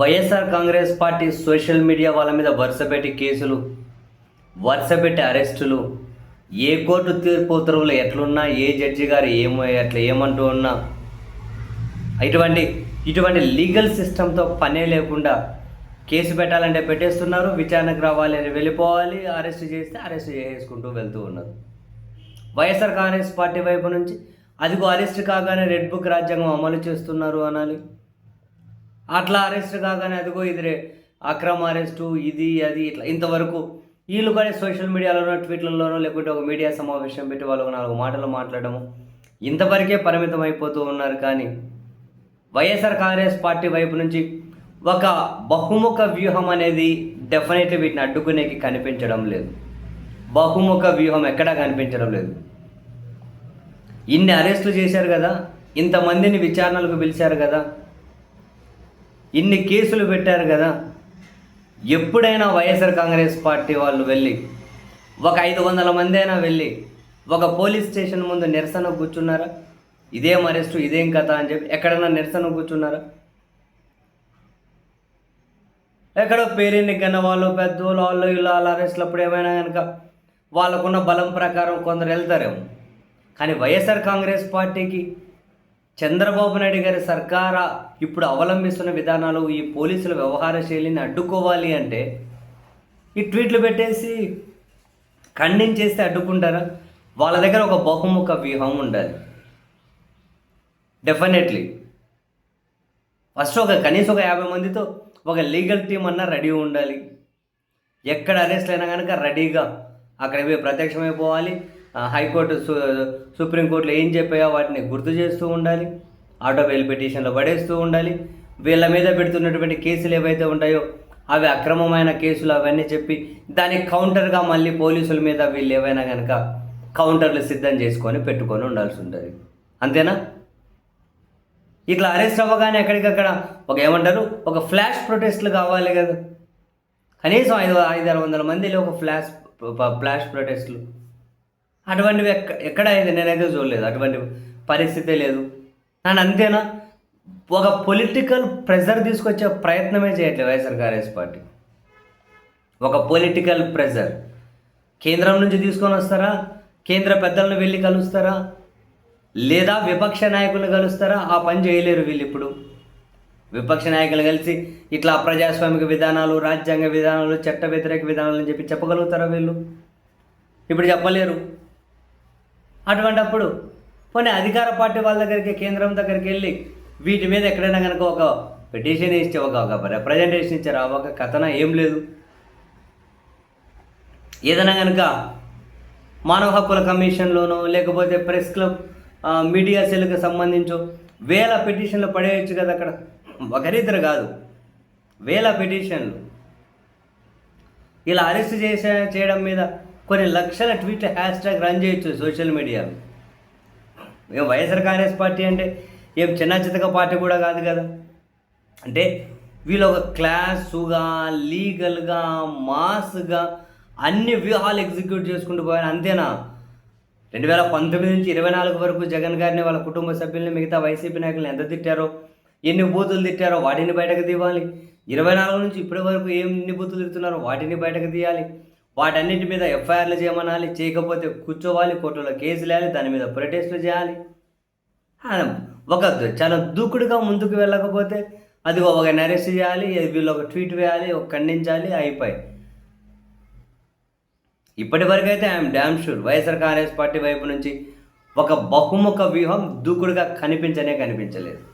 YSR Congress party social media వాళ్ళ మీద వరుసపెట్టి కేసులు వరుసపెట్టి అరెస్టులు. ఏ కోర్టు తీర్పు ఉత్తర్వులు ఎట్లున్నా ఏ జడ్జి గారు ఏమో ఎట్లా ఏమంటూ ఉన్నా ఇటువంటి ఇటువంటి లీగల్ సిస్టంతో పనే లేకుండా కేసు పెట్టాలంటే పెట్టేస్తున్నారు విచారణకు రావాలి అని వెళ్ళిపోవాలి అరెస్ట్ చేస్తే అరెస్ట్ చేసుకుంటూ వెళ్తూ ఉన్నారు. వైఎస్ఆర్ కాంగ్రెస్ పార్టీ వైపు నుంచి అదిగో అరెస్ట్ కాగానే రెడ్ బుక్ రాజ్యాంగం అమలు చేస్తున్నారు అనాలి. అట్లా అరెస్ట్ కాగానే అదిగో ఇదిరే అక్రమ అరెస్టు ఇది అది ఇట్లా. ఇంతవరకు వీళ్ళు కూడా సోషల్ మీడియాలోనో ట్వీట్లలోనో లేకుంటే ఒక మీడియా సమావేశం పెట్టి వాళ్ళు నాలుగు మాటలు మాట్లాడము. ఇంతవరకే పరిమితం అయిపోతూ ఉన్నారు కానీ వైఎస్ఆర్ కాంగ్రెస్ పార్టీ వైపు నుంచి ఒక బహుముఖ వ్యూహం అనేది డెఫినెట్లీ వీటిని అడ్డుకునేకి కనిపించడం లేదు. బహుముఖ వ్యూహం ఎక్కడా కనిపించడం లేదు. ఇన్ని అరెస్టులు చేశారు కదా ఇంతమందిని విచారణలకు పిలిచారు కదా ఇన్ని కేసులు పెట్టారు కదా. ఎప్పుడైనా వైఎస్ఆర్ కాంగ్రెస్ పార్టీ వాళ్ళు వెళ్ళి ఒక ఐదు వందల మంది అయినా వెళ్ళి ఒక పోలీస్ స్టేషన్ ముందు నిరసన కూర్చున్నారా? ఇదేం అరెస్టు ఇదేం కథ అని చెప్పి ఎక్కడైనా నిరసన కూర్చున్నారా? ఎక్కడో పేరెన్ని కన్న వాళ్ళు పెద్దోళ్ళు వాళ్ళు ఇలా అలా అరెస్టులు అప్పుడు ఏమైనా కనుక వాళ్ళకున్న బలం ప్రకారం కొందరు వెళ్తారేమో. కానీ వైఎస్ఆర్ కాంగ్రెస్ పార్టీకి చంద్రబాబు నాయుడు గారి సర్కార ఇప్పుడు అవలంబిస్తున్న విధానాలు ఈ పోలీసుల వ్యవహార శైలిని అడ్డుకోవాలి అంటే ఈ ట్వీట్లు పెట్టేసి ఖండించేస్తే అడ్డుకుంటారా? వాళ్ళ దగ్గర ఒక బహుముఖ వ్యూహం ఉండాలి. డెఫినెట్లీ ఫస్ట్ ఒక కనీసం ఒక యాభై మందితో ఒక లీగల్ టీం అన్నా రెడీ ఉండాలి. ఎక్కడ అరెస్ట్ అయినా కనుక రెడీగా అక్కడ పోయి ప్రత్యక్షమైపోవాలి. హైకోర్టు సుప్రీంకోర్టులో ఏం చెప్పాయో వాటిని గుర్తు చేస్తూ ఉండాలి. ఆటో బెయిల్ పిటిషన్లో పడేస్తూ ఉండాలి. వీళ్ళ మీద పెడుతున్నటువంటి కేసులు ఏవైతే ఉంటాయో అవి అక్రమమైన కేసులు అవన్నీ చెప్పి దానికి కౌంటర్గా మళ్ళీ పోలీసుల మీద వీళ్ళు ఏవైనా కనుక కౌంటర్లు సిద్ధం చేసుకొని పెట్టుకొని ఉండాల్సి ఉంటుంది. అంతేనా? ఇట్లా అరెస్ట్ అవ్వగానే ఎక్కడికక్కడ ఒక ఏమంటారు? ఒక ఫ్లాష్ ప్రొటెస్ట్లు కావాలి కదా. కనీసం ఐదు ఐదు ఆరు వందల మందిలో ఒక ఫ్లాష్ ఫ్లాష్ ప్రొటెస్ట్లు. అటువంటివి ఎక్క ఎక్కడ అయితే నేనైతే చూడలేదు. అటువంటి పరిస్థితే లేదు. నన్ను అంతేనా? ఒక పొలిటికల్ ప్రెజర్ తీసుకొచ్చే ప్రయత్నమే చేయట్లేదు వైఎస్ఆర్ కాంగ్రెస్ పార్టీ. ఒక పొలిటికల్ ప్రెజర్ కేంద్రం నుంచి తీసుకొని వస్తారా? కేంద్ర పెద్దలను వెళ్ళి కలుస్తారా? లేదా విపక్ష నాయకులు కలుస్తారా? ఆ పని చేయలేరు వీళ్ళు ఇప్పుడు. విపక్ష నాయకులు కలిసి ఇట్లా ప్రజాస్వామిక విధానాలు రాజ్యాంగ విధానాలు చట్ట వ్యతిరేక విధానాలు అని చెప్పి చెప్పగలుగుతారా వీళ్ళు? ఇప్పుడు చెప్పలేరు. అటువంటప్పుడు పోనీ అధికార పార్టీ వాళ్ళ దగ్గరికి కేంద్రం దగ్గరికి వెళ్ళి వీటి మీద ఎక్కడైనా కనుక ఒక పిటిషన్ ఇస్తే ఒక ఒక రిప్రజెంటేషన్ ఇచ్చారు? ఆ ఒక కథన ఏం లేదు. ఏదైనా కనుక మానవ హక్కుల కమిషన్లోనో లేకపోతే ప్రెస్ క్లబ్ మీడియా సెల్కి సంబంధించో వేల పిటిషన్లు పడేయచ్చు కదా అక్కడ. ఒకరిద్దరు కాదు. వేల పిటిషన్లు ఇలా అరెస్ట్ చేసే చేయడం మీద కొన్ని లక్షల ట్వీట్ల హ్యాష్ ట్యాగ్ రన్ చేయొచ్చు సోషల్ మీడియాలో. ఏం వైఎస్ఆర్ కాంగ్రెస్ పార్టీ అంటే ఏం చిన్న చితక పార్టీ కూడా కాదు కదా. అంటే వీళ్ళు ఒక క్లాసుగా లీగల్గా మాస్గా అన్ని వ్యూహాలు ఎగ్జిక్యూట్ చేసుకుంటూ పోయారు. అంతేనా? రెండు వేల పంతొమ్మిది నుంచి ఇరవై నాలుగు వరకు జగన్ గారిని వాళ్ళ కుటుంబ సభ్యుల్ని మిగతా వైసీపీ నాయకులను ఎంత తిట్టారో ఎన్ని బూతులు తిట్టారో వాటిని బయటకు తీయాలి. ఇరవై నాలుగు నుంచి ఇప్పటి వరకు ఏం ఎన్ని బూతులు తిడుతున్నారో వాటిని బయటకు తీయాలి. వాటన్నిటి మీద ఎఫ్ఐఆర్లు చేయమనాలి చేయకపోతే కూర్చోవాలి కోర్టులో కేసులు వేయాలి దాని మీద ప్రొటెస్టులు చేయాలి. ఒక చాలా దూకుడుగా ముందుకు వెళ్ళకపోతే అది ఒక అరెస్ట్ చేయాలి వీళ్ళు ఒక ట్వీట్ వేయాలి ఒక ఖండించాలి అయిపోయి. ఇప్పటి వరకు అయితే I'm damn sure. YSR Congress party వైపు నుంచి ఒక బహుముఖ వ్యూహం దూకుడుగా కనిపించనే కనిపించలేదు.